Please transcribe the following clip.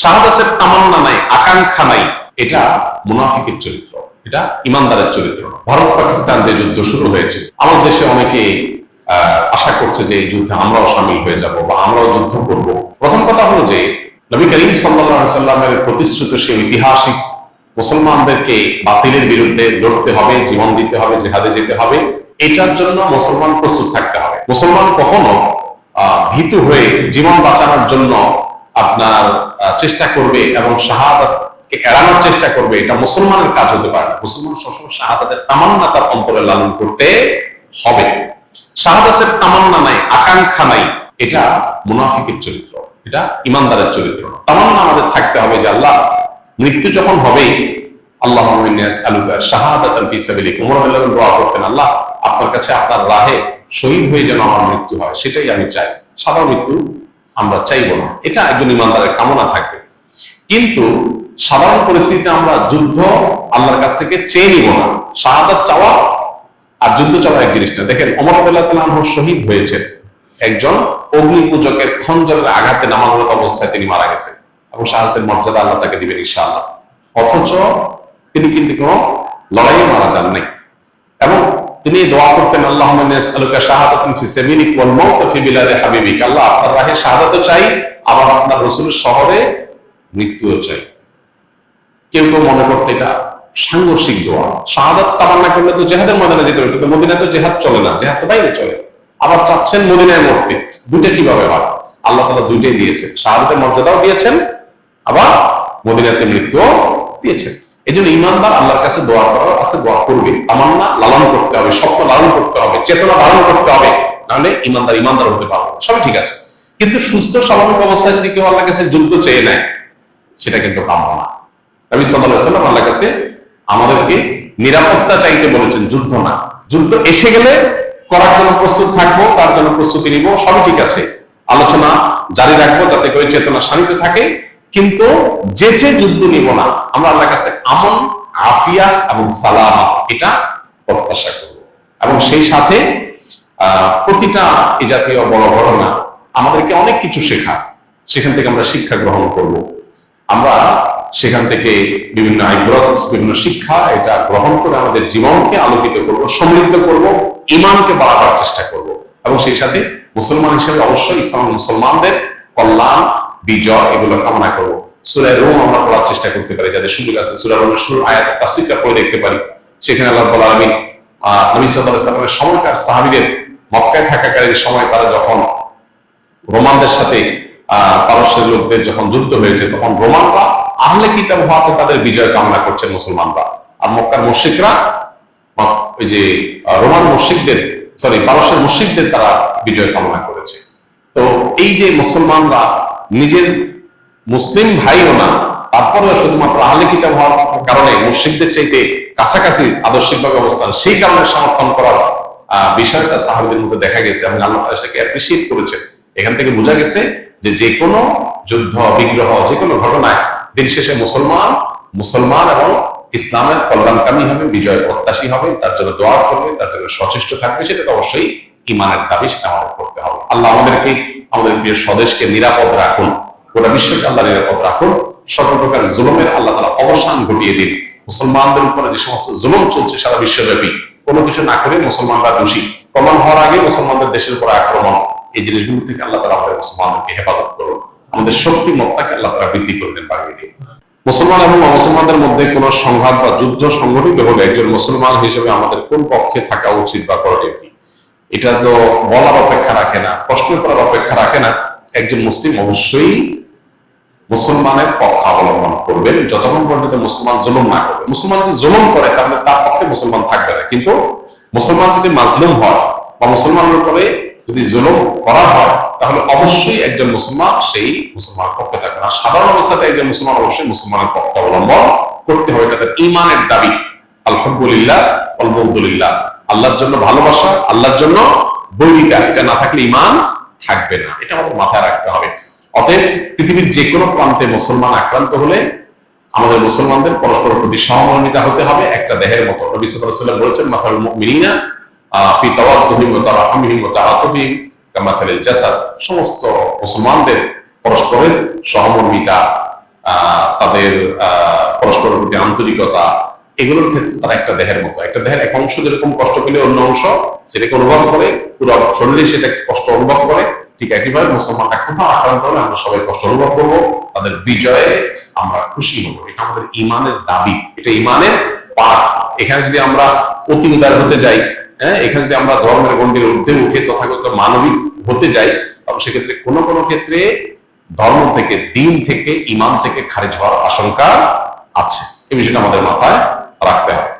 শাহাদাতের তামান্না নাই, আকাঙ্ক্ষা নাই, এটা মুনাফিকের চরিত্র, এটা ইমানদারের চরিত্র ভারত, পাকিস্তান যে যুদ্ধ শুরু হয়েছে, আমাদের দেশে অনেকে আশা করছে যে এই যুদ্ধে আমরাও সামিল হয়ে যাব বা আমরাও যুদ্ধ করব। প্রথম কথা হলো যে, নবী করিম সাল্লামের প্রতিশ্রুত সেই ঐতিহাসিক মুসলমানদেরকে বাতিলের বিরুদ্ধে লড়তে হবে, জীবন দিতে হবে, জেহাদে যেতে হবে, এটার জন্য মুসলমান প্রস্তুত থাকতে হবে। মুসলমান কখনো ভীতু হয়ে জীবন বাঁচানোর জন্য আপনার চেষ্টা করবে এবং শাহাদাতকে এড়ানোর চেষ্টা করবে, এটা মুসলমানের কাজ হতে পারে না। মুসলমান সবসময় শাহাদাতের তামান্না তার অন্তরে লালন করতে হবে। শাহাদাতের তামান্না নাই, আকাঙ্ক্ষা নাই, এটা মুনাফিকের চরিত্র, এটা ইমানদারের চরিত্র। তামান্না আমাদের থাকতে হবে যে আল্লাহ, মৃত্যু যখন হবে আল্লাহ আনহু দোয়া করতেন, আল্লাহ, আপনার কাছে আপনার রাহে শহীদ হয়ে যেন আমার মৃত্যু হয়, সেটাই আমি চাই। সাধারণ মৃত্যু আমরা চাইব না। এটা একজন ইমানদারের কামনা থাকবে। কিন্তু সাধারণ পরিস্থিতিতে আমরা যুদ্ধ আল্লাহর কাছ থেকে চেয়ে নিব না। শাহাদাত চাওয়া আর যুদ্ধ চাওয়া এক জিনিস না। দেখেন অমর আবুল্লাহ শহীদ হয়েছেন। একজন অগ্নি পূজকের খঞ্জরের আঘাতে নামাজরত অবস্থায় তিনি মারা গেছেন। এবং শাহাদাতের মর্যাদা আল্লাহ তাকে দিবেন ইনশাআল্লাহ। অথচ তিনি কিন্তু কোনো লড়াইয়ে মারা যান নাই। এবং তিনি দোয়া করতেন আল্লাহ আলুকা শাহাদাতও চাই, আবার আপনার রাসূলের শহরে মৃত্যুও চাই। কেউ কেউ মনে করতে এটা সাংঘর্ষিক দোয়া। শাহাদাত তামান্না করলে তো জেহাদের ময়দানে যেতে হবে, কিন্তু মদিনায় তো জেহাদ চলে না, জেহাদ তো বাইরে চলে। আবার চাচ্ছেন মদিনায় মরতে, দুইটা কীভাবে হয়? আল্লাহ তালা দুইটাই দিয়েছেন, শাহাদাতের মর্যাদাও দিয়েছেন, আবার মদিনাতে মৃত্যুও দিয়েছেন। এই জন্য ইমানদার আল্লাহর কাছে দোয়া করার আছে, দোয়া করবে। তামান্না লালন করতে হবে, স্বপ্ন লালন করতে হবে, চেতনা ধারণ করতে হবে। নাহলে ইমানদার ইমানদার হতে পারবে। সবই ঠিক আছে। কিন্তু সুস্থ, স্বাভাবিক অবস্থায় যদি কেউ আল্লাহ কাছে যুদ্ধ চেয়ে নেয়, সেটা কিন্তু কাম্য না। নবী সাল্লাম আল্লাহ কাছে আমাদেরকে নিরাপত্তা চাইতে বলেছেন, যুদ্ধ না। যুদ্ধ এসে গেলে করার জন্য প্রস্তুত থাকব, তার জন্য প্রস্তুতি নিব, সবই ঠিক আছে। আলোচনা জারি রাখব, যাতে করে চেতনা শান্ত থাকে কিন্তু যেচে যুদ্ধ নিব না, আমরা আল্লাহ কাছে আমন আফিয়া এবং সালামা এটা প্রত্যাশা করব। এবং সেই সাথে প্রতিটা এই জাতীয় বড় ঘটনা আমাদেরকে অনেক কিছু শেখা সেখান থেকে আমরা শিক্ষা গ্রহণ করব। আমরা সেখান থেকে বিভিন্ন আইব্রত, বিভিন্ন শিক্ষা এটা গ্রহণ করে আমাদের জীবনকে আলোকিত করব, সমৃদ্ধ করব ইমানকে বাড়াবার চেষ্টা করব। এবং সেই সাথে মুসলমান হিসেবে অবশ্যই ইসলাম মুসলমানদের কল্যাণ বিজয় এগুলো কামনা করব। সুরায় রোম আমরা পড়ার চেষ্টা করতে পারি, যাদের সুযোগ আছে। সুরা রোমের শুরু আয়াত, তাফসিরটা পড়ে দেখতে পারি। সেখানে আল্লাহ বলা আমি নবী আলাইহি সাল্লামের সময়কার সাহাবীদের, মক্কায় থাকাকালীন সময় তারা যখন রোমানদের সাথে পারস্যের লোকদের যখন যুদ্ধ হয়েছে, তখন রোমানরা আহলে কিতাব হওয়াতে তাদের বিজয় কামনা করছে মুসলমানরা। আর মক্কার মুশরিকরা ওই যে রোমান মুশরিকদের, সরি, পারস্যের মুশরিকদের তারা বিজয় কামনা করেছে। তো এই যে মুসলমানরা নিজের মুসলিম ভাইও না তারপরেও শুধুমাত্র আহলে কিতাব হওয়ার কারণে মুশরিকদের চাইতে কাছাকাছি আদর্শিকভাবে অবস্থান, সেই কারণে সমর্থন করার বিষয়টা সাহাবিদের মধ্যে দেখা গেছে। এবং আল্লাহ সেটাকে অ্যাপ্রিসিয়েট করেছেন। এখান থেকে বোঝা গেছে যে যে কোনো যুদ্ধ, বিগ্রহ যে কোনো ঘটনায় দিন শেষে মুসলমান মুসলমান এবং ইসলামের কল্যাণকামী হবে, বিজয় প্রত্যাশী হবে, তার জন্য দোয়া করবে, তার জন্য সচেষ্ট থাকবে, সেটা অবশ্যই ইমানের দাবি, সেটা আমাদের করতে হবে। আল্লাহ আমাদেরকে আমাদের প্রিয় স্বদেশকে নিরাপদ রাখুন। গোটা বিশ্বকে আল্লাহ নিরাপদ রাখুন। সকল প্রকার জুলুমের আল্লাহ তালা অবসান ঘটিয়ে দিন। মুসলমানদের উপরে যে সমস্ত জুলুম চলছে সারা বিশ্বব্যাপী, কোনো কিছু না করে মুসলমানরা দোষী। প্রমাণ হওয়ার আগে মুসলমানদের দেশের উপর আক্রমণ। এই জিনিসগুলো থেকে আল্লাহ তালা আমাদের মুসলমানদেরকে হেফাজত করুন। আমাদের শক্তি মত্তাকে আল্লাহ তালা বৃদ্ধি করবেন বাড়িয়ে দিন। মুসলমান এবং অমুসলমানদের মধ্যে কোন সংঘাত বা যুদ্ধ সংঘটিত হলে একজন মুসলমান হিসেবে আমাদের কোন পক্ষে থাকা উচিত বা করণীয় কি? এটা তো বলার অপেক্ষা রাখে না প্রশ্ন করার অপেক্ষা রাখে না। একজন মুসলিম অবশ্যই মুসলমানের পক্ষ অবলম্বন করবেন যতক্ষণ পর্যন্ত মুসলমান জুলুম না করবে মুসলমান যদি জুলুম করে, তাহলে তার পক্ষে মুসলমান থাকবে না। কিন্তু মুসলমান যদি মাজলুম হয় বা মুসলমানের উপরে যদি জুলুম করা হয়, তাহলে অবশ্যই একজন মুসলমান সেই মুসলমানের পক্ষে থাকবে না। সাধারণ অবস্থাতে একজন মুসলমান অবশ্যই মুসলমানের পক্ষ অবলম্বন করতে হবে। তাদের ইমানের দাবি। আলহামদুলিল্লাহ আলহামদুলিল্লাহ আল্লাহর জন্য ভালোবাসা, আল্লাহর জন্য বৈরিতা। এটা না থাকলে ইমান থাকবে না। এটা আমাদের মাথায় রাখতে হবে। অতএব পৃথিবীর যে কোনো প্রান্তে মুসলমান আক্রান্ত হলে আমাদের মুসলমানদের পরস্পর প্রতি সহমর্মিতা হতে হবে একটা দেহের মতো। বলেছেন কামাসালিল জাসাদ। সমস্ত মুসলমানদের পরস্পরের সহমর্মিতা তাদের পরস্পরের প্রতি আন্তরিকতা এগুলোর ক্ষেত্রে তারা একটা দেহের মতো, একটা দেহের এক অংশ যেরকম কষ্ট পেলে অন্য অংশ সেটাকে অনুভব করে, পুরো শরীরে সেটাকে কষ্ট অনুভব করে, ঠিক একইভাবে মুসলমানরা কোথাও আক্রান্ত হলে আমরা সবাই কষ্ট অনুভব করব, তাদের বিজয়ে আমরা খুশি হব। এটা আমাদের ইমানের দাবি, এটা ইমানের পাঠ। এখানে যদি আমরা অতি উদার হতে যাই হ্যাঁ এখানে যদি আমরা ধর্মের গণ্ডির ঊর্ধ্বে উঠে তথাগত মানবিক হতে যাই, তবে সেক্ষেত্রে কোনো কোনো ক্ষেত্রে ধর্ম থেকে, দিন থেকে, ইমান থেকে খারিজ হওয়ার আশঙ্কা আছে। এই বিষয়টা আমাদের মাথায় রাখতে হবে